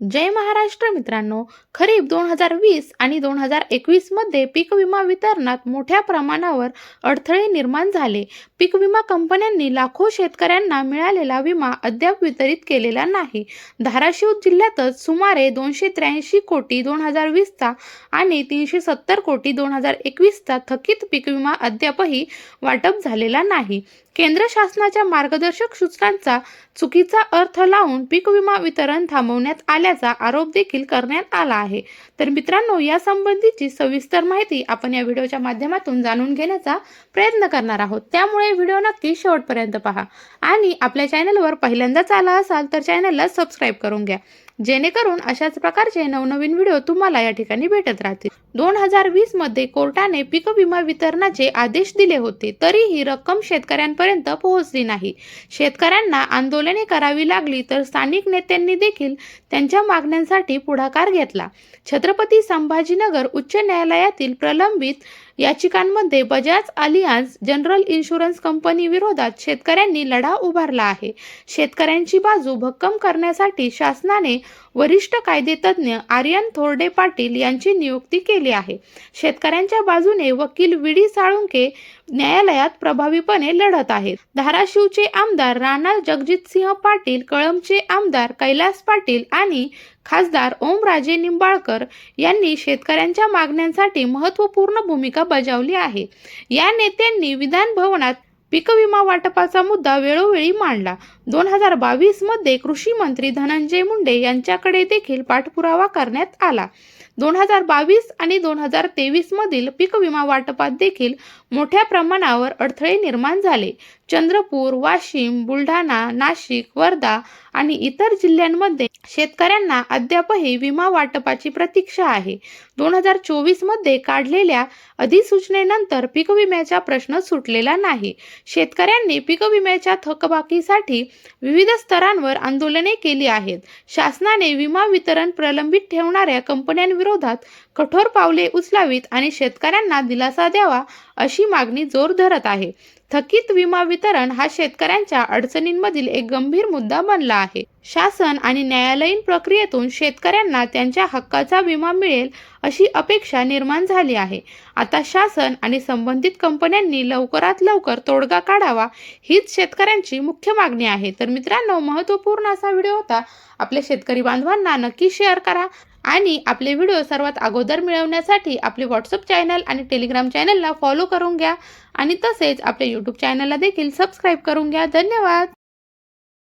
जय महाराष्ट्र मित्रांनो. खरीप दोन हजार वीस आणि दोन हजार एकवीसमध्ये पीक विमा वितरणात मोठ्या प्रमाणावर अडथळे निर्माण झाले. पीक विमा कंपन्यांनी लाखो शेतकऱ्यांना मिळालेला विमा अद्याप वितरित केलेला नाही. धाराशिव जिल्ह्यातच सुमारे दोनशे त्र्याऐंशी कोटी दोन हजार वीसचा आणि तीनशे सत्तर कोटी दोन हजार एकवीसचा थकीत पीक विमा अद्यापही वाटप झालेला नाही. केंद्र शासनाच्या मार्गदर्शक सूचनांचा चुकीचा अर्थ लावून पीक विमा वितरण थांबवण्यात आल्याचा आरोप देखील करण्यात आला आहे. तर मित्रांनो या संबंधीची सविस्तर माहिती आपण या व्हिडिओच्या माध्यमातून जाणून घेण्याचा प्रयत्न करणार आहोत. त्यामुळे व्हिडिओ नक्की शेवटपर्यंत पहा आणि आपल्या चॅनलवर पहिल्यांदाच आला असाल तर चॅनलला सबस्क्राईब करून घ्या. जेणेकरून अशाच प्रकारचे नवनवीन व्हिडिओ तुम्हाला या ठिकाणी भेटत राहतील. दोन हजार वीसमध्ये कोर्टाने पीक विमा वितरणाचे आदेश दिले होते तरी ही रक्कम शेतकऱ्यांपर्यंत पोहोचली नाही. शेतकऱ्यांना आंदोलने करावी लागली तर स्थानिक नेत्यांनी देखील त्यांच्या मागण्यांसाठी पुढाकार घेतला. छत्रपती संभाजीनगर उच्च न्यायालयातील प्रलंबित याचिकांमध्ये Bajaj Allianz general insurance company विरोधात शेतकऱ्यांनी लढा उभारला आहे. शेतकऱ्यांची बाजू भक्कम करण्यासाठी शासनाने वरिष्ठ कायदेतज्ञ आर्यन थोरडे पाटील यांची नियुक्ती केली आहे. शेतकऱ्यांच्या बाजूने वकील विडी साळुंके न्यायालयात प्रभावीपणे लढत आहेत. धाराशिवचे आमदार राणा जगजितसिंह पाटील कळमचे आमदार कैलास पाटील आणि खासदार ओमराजे निंबाळकर यांनी शेतकऱ्यांच्या मागण्यांसाठी महत्त्वपूर्ण भूमिका बजावली आहे. या नेत्यांनी विधान भवनात पीक विमा वाटपाचा मुद्दा वेळोवेळी मांडला. दोन हजार बावीसमध्ये कृषी मंत्री धनंजय मुंडे यांच्याकडे देखील पाठपुरावा करण्यात आला. दोन हजार बावीस आणि दोन हजार तेवीसमधील पीक विमा वाटपात देखील मोठ्या प्रमाणावर अडथळे निर्माण झाले. चंद्रपूर वाशिम बुलढाणा नाशिक वर्धा आणि इतर जिल्ह्यांमध्ये शेतकऱ्यांना अद्यापही विमा वाटपाची प्रतीक्षा आहे. दोन हजार चोवीसमध्ये काढलेल्या अधिसूचनेनंतर पीक विम्याचा प्रश्न सुटलेला नाही. शेतकऱ्यांनी पीक विम्याच्या थकबाकीसाठी विविध स्तरांवर आंदोलने केली आहेत. शासनाने विमा वितरण प्रलंबित ठेवणाऱ्या कंपन्यांविरोधात कठोर पावले उचलावीत आणि शेतकऱ्यांना दिलासा द्यावा अशी मागणी जोर धरत आहे. थकीत विमा वितरण हा शेतकऱ्यांच्या अडचणींमधील एक गंभीर मुद्दा बनला आहे. शासन आणि न्यायालयीन प्रक्रियेतून शेतकऱ्यांना त्यांच्या हक्काचा विमा मिळेल अशी अपेक्षा निर्माण झाली आहे. आता शासन आणि संबंधित कंपन्यांनी लवकरात लवकर तोडगा काढावा हीच शेतकऱ्यांची मुख्य मागणी आहे. तर मित्रांनो महत्त्वपूर्ण असा व्हिडिओ होता. आपल्या शेतकरी बांधवांना नक्की शेअर करा. आणि आपले व्हिडिओ सर्वात अगोदर मिळवण्यासाठी आपले व्हॉट्सअप चॅनल आणि टेलिग्राम चॅनलला फॉलो करून घ्या. आणि तसेच आपल्या यूट्यूब चॅनलला देखील सबस्क्राईब करून घ्या. धन्यवाद!